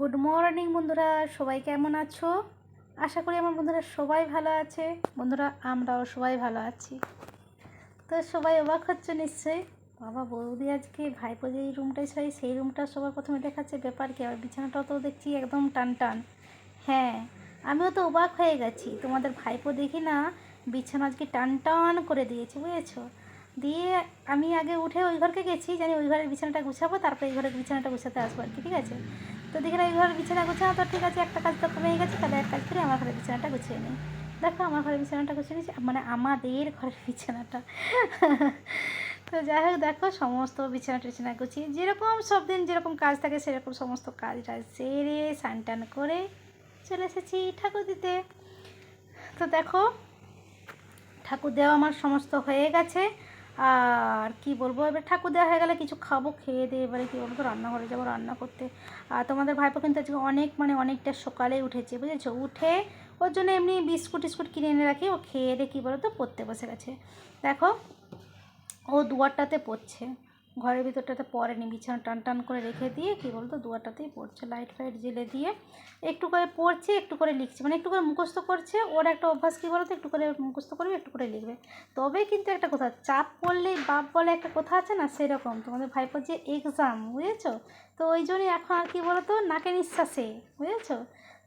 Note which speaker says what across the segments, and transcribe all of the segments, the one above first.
Speaker 1: Good morning বন্ধুরা। সবাই কেমন আছো? আশা করি আমার বন্ধুরা সবাই ভালো আছে। বন্ধুরা, আমরাও সবাই ভালো আছি। তো সবাই অবাক হচ্ছে নিশ্চয়ই। বাবা, বৌদি আজকে ভাইপো যে রুমটায় ছাই সেই রুমটা সবার প্রথমে দেখাচ্ছে। ব্যাপার কি আর বিছানাটাও তো দেখছি একদম টান টান হ্যাঁ আমিও তো অবাক হয়ে গেছি। তোমাদের ভাইপো দেখি না, বিছানা আজকে টান টান করে দিয়েছে, বুঝেছ? দিয়ে আমি আগে উঠে ওই ঘরকে গেছি, জানি ওই ঘরের বিছানাটা গুছাবো, তারপরে এই ঘরের বিছানাটা গুছাতে আসব আর কি, ঠিক আছে? তো দেখি না এই ঘরের বিছানা গুছানো তো ঠিক আছে, একটা কাজ তো কমে গেছে, তাহলে এক কাজ করে, আমার ঘরের বিছানাটা গুছিয়ে নিই। দেখো, আমার ঘরের বিছানাটা গুছিয়ে নিয়েছি মানে আমাদের ঘরের বিছানাটা। তো যাই হোক, দেখো, সমস্ত বিছানা টিছানা গুছিয়ে, যেরকম সব দিন যেরকম কাজ থাকে, সেরকম সমস্ত কাজ টাজ সেরে, স্নান টান করে চলে এসেছি ঠাকুর দিতে। তো দেখো, ঠাকুর দেওয়া আমার সমস্ত হয়ে গেছে। আর কি বলব? এবার ঠাকুর দেওয়া হয়ে গেলে কিছু খাব, খেয়ে দিয়ে এবারে কী বলব রান্নাঘরে যাব রান্না করতে। আর তোমাদের ভাইপো কিন্তু আজকে অনেক মানে অনেকটা সকালে উঠেছে, বুঝেছ? উঠে ওর জন্য এমনি বিস্কুট টিস্কুট কিনে এনে রাখি, ও খেয়ে দিয়ে কী বলো তো পড়তে বসে গেছে। দেখো, ও দুয়ারটাতে পড়ছে। ঘরের ভিতরটাতে পড়েনি, বিছানা টান টান করে রেখে দিয়ে, কী বলতো, দুয়ারটাতেই পড়ছে লাইট ফাইট জ্বেলে দিয়ে, একটু করে পড়ছে, একটু করে লিখছে মানে একটু করে মুখস্থ করছে, ওর একটা অভ্যাস কী বলতো, একটু করে মুখস্থ করবে, একটু করে লিখবে। তবে কিন্তু একটা কথা, চাপ পড়লেই বাপ বলে একটা কথা আছে না, সেরকম, তোমাদের ভাইপোর যে এক্সাম বুঝেছ? তো ওই জন্যই এখন আর কী বলতো, নাকে নিঃশ্বাসে, বুঝেছ?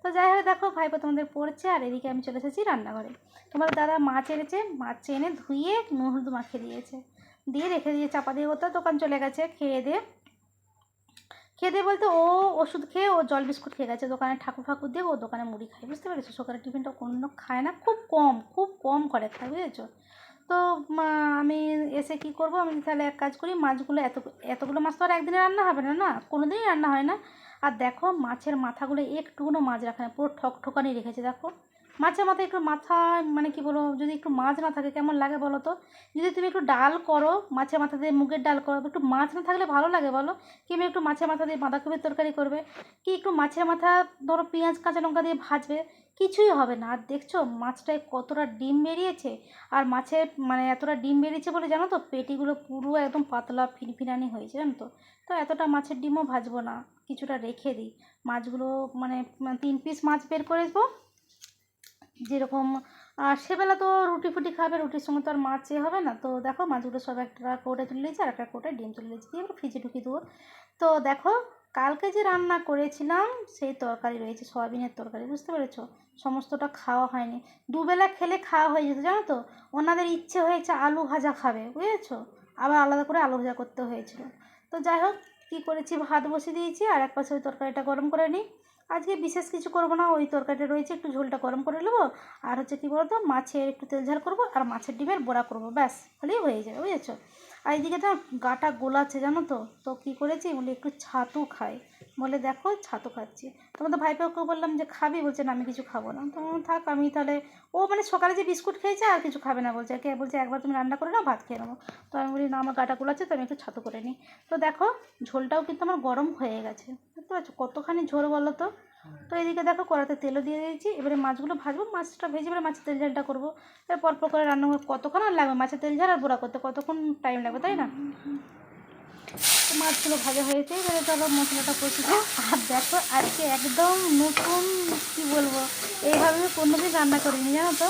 Speaker 1: তো যাই হোক, দেখো, ভাইপো তোমাদের পড়ছে, আর এদিকে আমি চলে এসেছি রান্নাঘরে। তোমার দাদা মাছ এনেছে মাছ এনে ধুয়ে নুন হলুদ মাখিয়ে দিয়েছে। দিয়ে রেখে দিয়ে চাপা দিয়ে ওটা দোকান চলে গেছে, খেয়ে দিয়ে। খেয়ে দিয়ে বলতে ও ওষুধ খেয়ে ও জল বিস্কুট খেয়ে গেছে। দোকানে ঠাকুর ফাকুর দিয়ে ও দোকানে মুড়ি খায়, বুঝতে পেরেছ? সকালের টিফিনটা কোনো খায় না, খুব কম খুব কম করে খায়, বুঝেছ? তো আমি এসে কি করব? আমি তাহলে এক কাজ করি, মাছগুলো এত, এতগুলো মাছ তো আর একদিনে রান্না হবে না না? কোনো দিনই রান্না হয় না। আর দেখো, মাছের মাথাগুলো একটুকুনো মাছ রাখে না, পুরো ঠক ঠকানি রেখেছে, দেখো। মাছের মাথায় একটু মাথা মানে কি বলো যদি একটু মাছ না থাকে, কেমন লাগে বলো তো? যদি তুমি একটু ডাল করো মাছের মাথা দিয়ে মুগের ডাল করো, একটু মাছ না থাকলে ভালো লাগে বলো? কিংবা একটু মাছের মাথা দিয়ে বাঁধাকপির তরকারি করবে? কি একটু মাছের মাথা ধরো পেঁয়াজ, কাঁচা লঙ্কা দিয়ে ভাজবে? কিছুই হবে না। আর দেখছ মাছটায় কতটা ডিম বেরিয়েছে? আর মাছের মানে এতটা ডিম বেরিয়েছে বলে জানো তো, পেটিগুলো পুরো একদম পাতলা ফিনফিনানি হয়েছে, জানো তো? তো এতটা মাছের ডিমও ভাজবো না, কিছুটা রেখে দিই। মাছগুলো মানে তিন পিস মাছ বের করে দেবো। যেরকম সেবেলা তো রুটি ফুটি খাবে, রুটির সঙ্গে তো আর মাছ এ হবে না। তো দেখো মাছগুলো সব একটা কোটে তুলে নিয়েছি, আর একটা কোটে ডিম তুলে নিয়েছি, দিয়ে ফ্রিজে ঢুকিয়ে দেবো। তো দেখো, কালকে যে রান্না করেছিলাম, সেই তরকারি রয়েছে, সয়াবিনের তরকারি, বুঝতে পেরেছ? সমস্তটা খাওয়া হয়নি। দুবেলা খেলে খাওয়া হয়ে যেত, জানো তো? ওনাদের ইচ্ছে হয়েছে আলু ভাজা খাবে, বুঝেছ? আবার আলাদা করে আলু ভাজা করতে হয়েছিল। তো যাই হোক কী করেছি? ভাত বসে দিয়েছি আর এক পাশে ওই তরকারিটা গরম করে নিই। আজকে বিশেষ কিছু করব না, ওই তরকারিটা রয়েছে, একটু ঝোলটা গরম করে নেব। আর হচ্ছে কী বলতো, মাছের একটু তেল ঝাল করব আর মাছের ডিমের বড়া করব, ব্যাস। হলেই হয়ে যাবে বুঝেছ? আর এইদিকে তো গাটা গোলাচ্ছে, জানো তো? তো কী করেছি? বলি একটু ছাতু খাই। বলে দেখো ছাতু খাচ্ছি। তোমাদের ভাইপোকে বললাম যে খাবি? বলছে, না, আমি কিছু খাব না। তো থাক, আমি তাহলে ও মানে সকালে যে বিস্কুট খেয়েছে আর কিছু খাবে না। বলছে, কে? বলছে, একবার তুমি রান্না করে নাও, ভাত খেয়ে নেব। তো আমি বলি, না, আমার গাটা গোলাচ্ছে, তো আমি একটু ছাতু করে নিই। তো দেখো, ঝোলটাও কিন্তু আমার গরম হয়ে গেছে। বুঝতে পারছ কতখানি ঝোল বলো তো? তো এদিকে দেখো কড়াতে তেলও দিয়ে দিয়েছি, এবারে মাছগুলো ভাজবো, মাছটা ভেজে এবারে মাছের তেল ঝালটা করব। এবার পরপর করে রান্না কতক্ষণ আর লাগবে মাছের তেল ঝাল আর বোড়া করতে? কতক্ষণ টাইম লাগবে, তাই না? তো মাছগুলো ভাজা হয়েছে এবারে চলো মশলাটা কষিয়ে আর দেখো আজকে একদম নতুন, কি বলব, এইভাবে কোনোদিন রান্না করিনি, জানো তো?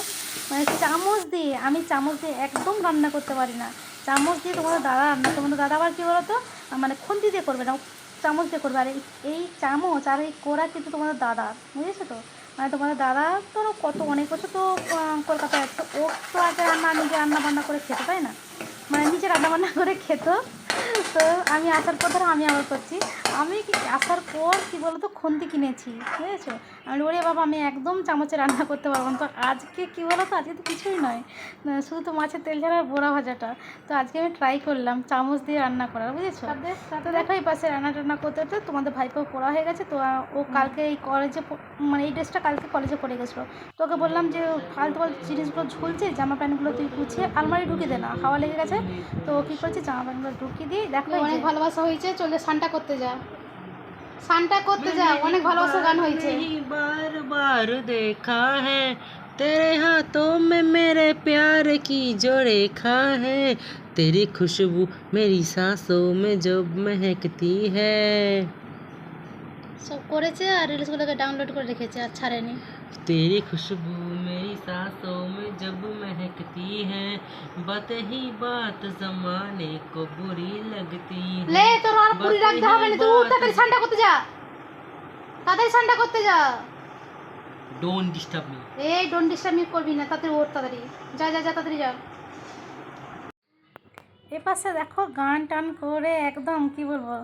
Speaker 1: মানে চামচ দিয়ে, আমি চামচ দিয়ে একদম রান্না করতে পারি না। চামচ দিয়ে তোমাদের দাদা রান্না তোমাদের দাদা আবার কী বলো তো মানে খুন্তি দিয়ে করবে না চামচ দিয়ে করবে। আর এই চামচ আর এই কোড়া কিন্তু তোমাদের দাদা, বুঝেছ তো? মানে তোমাদের দাদা তো কত, অনেক বছর তো কলকাতায় আছে। ও তো আগে রান্না নিজে রান্না বান্না করে খেতে, তাই না? মানে নিজে রান্না বান্না করে খেত। তো আমি আসার পর ধরো আমি আবার করছি। আমি কি আসার পর কী বলো তো খুন্তি কিনেছি বুঝেছ? আমি ওরে বাবা আমি একদম চামচে রান্না করতে পারব না। তো আজকে কী বলো তো আজকে তো কিছুই নয়। শুধু তো মাছের তেল ঝাড়ার বোড়া ভাজাটা। তো আজকে আমি ট্রাই করলাম চামচ দিয়ে রান্না করার বুঝেছ? তো দেখো এই পাশে রান্না টান্না করতে করতে তোমাদের ভাইকেও পড়া হয়ে গেছে। তো ও কালকে এই কলেজে মানে এই ড্রেসটা কালকে কলেজে পড়ে গেছিল। তো ওকে বললাম যে ফালতু ফালতু জিনিসগুলো ঝুলছে জামা প্যান্টগুলো তুই গুছিয়ে আলমারি ঢুকিয়ে দে না হাওয়া লেগে গেছে। তো কী করছে জামা প্যান্টগুলো ঢুকিয়ে দিয়ে দেখো
Speaker 2: অনেক ভালোবাসা হয়েছে চলে সানটা করতে যা সানটা করতে যা অনেক ভালোবাসা গান হয়েছে
Speaker 3: नहीं बार बार देखा है तेरे हाथों में मेरे प्यार की जो रेखा है तेरी खुशबू मेरी सांसों में जब महकती है
Speaker 2: সব করেছে আর রিলসগুলোকে ডাউনলোড করে রেখেছে আর ছাড়েনি
Speaker 3: तेरी खुशबू मेरी सांसों में जब महकती है बात ही बात जमाने को बुरी लगती है
Speaker 2: লে তোর আর পুরি রাখতে হবে না তুই উঠ, তাড়াতাড়ি সানটা করতে যা তাড়াতাড়ি সানটা করতে যা
Speaker 3: डोंट डिस्टर्ब मी
Speaker 2: এই ডোন্ট ডিস্টার্ব মি করবি না তাড়াতাড়ি ওঠ তাড়াতাড়ি যা যা যা তাড়াতাড়ি যা
Speaker 1: এপাশে দেখো গান টান করে একদম কি বলবো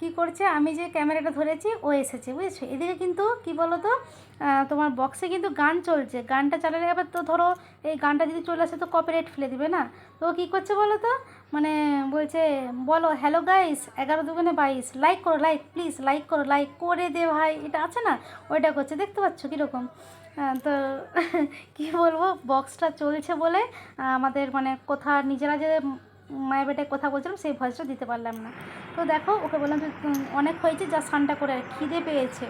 Speaker 1: কি করছে? আমি যে ক্যামেরাটা ধরেছি, ও এসেছে, বুঝেছ? এদিকে কিন্তু কি বলো তো তোমার বক্সে কিন্তু গান চলছে। গানটা চালালে এবার তো ধরো, এই গানটা যদি চলে আসে তো কপিরাইট ফেলে দিবে না? তো কী করছে বলো তো মানে বলছে, বলো হ্যালো গাইস এগারো দুগুণে বাইশ। লাইক করো লাইক প্লিজ লাইক করো লাইক করে দে ভাই। এটা আছে না? ওইটা করছে, দেখতে পাচ্ছ কীরকম? তো কি বলব? বক্সটা চলছে বলে আমাদের মানে কথা নিজেরা যে মায়ের বেটায় কথা বলছিলাম, সেই ভয়েসটা দিতে পারলাম না। তো দেখো, ওকে বললাম যে অনেক হয়েছে, যা সানটা করে আর খিদে পেয়েছে।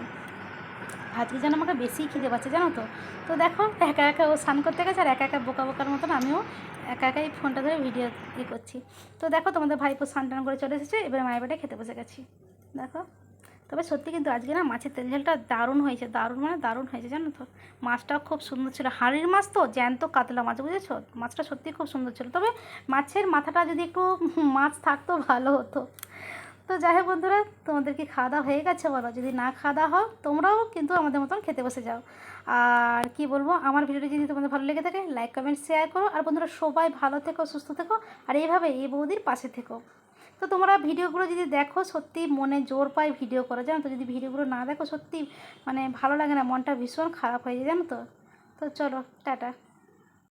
Speaker 1: আজকে যেন আমাকে বেশি খিদে পাচ্ছে, জানো তো? তো দেখো, একা একা ও স্নান করতে গেছে, আর একা একা বোকা বোকার মতন আমিও একা একাই ফোনটা ধরে ভিডিও ই করছি। তো দেখো, তোমাদের ভাইপো স্নান টান করে চলে এসেছে, এবার মায়ের বেটায় খেতে বসে গেছি। দেখো। তবে সত্যি কিন্তু আজকে না মাছের তেল ঝালটা দারুণ হয়েছে, দারুণ মানে দারুণ হয়েছে, জানো তো? মাছটাও খুব সুন্দর ছিল। হাঁড়ির মাছ তো জ্যান্ত কাতলা মাছ, বুঝেছ? মাছটা সত্যি খুব সুন্দর ছিল। তবে মাছের মাথাটা যদি একটু মাছ থাকতো ভালো হতো। তো যাই হোক বন্ধুরা, তোমাদের কি খাওয়া দাওয়া হয়ে গেছে বলো? যদি না খাওয়া দাওয়া হয়, তোমরাও কিন্তু আমাদের মতন খেতে বসে যাও। আর কি বলব, আমার ভিডিওটি যদি তোমাদের ভালো লেগে থাকে লাইক কমেন্ট শেয়ার করো। আর বন্ধুরা, সবাই ভালো থেকো, সুস্থ থেকো। আর এইভাবে এই বৌদির পাশে থেকো। তো তোমরা ভিডিওগুলো যদি দেখো, সত্যি মনে জোর পায় ভিডিও করা, জানো তো? যদি ভিডিওগুলো না দেখো, সত্যি মানে ভালো লাগে না, মনটা ভীষণ খারাপ হয়ে যায়, জানো তো? তো চলো, টাটা।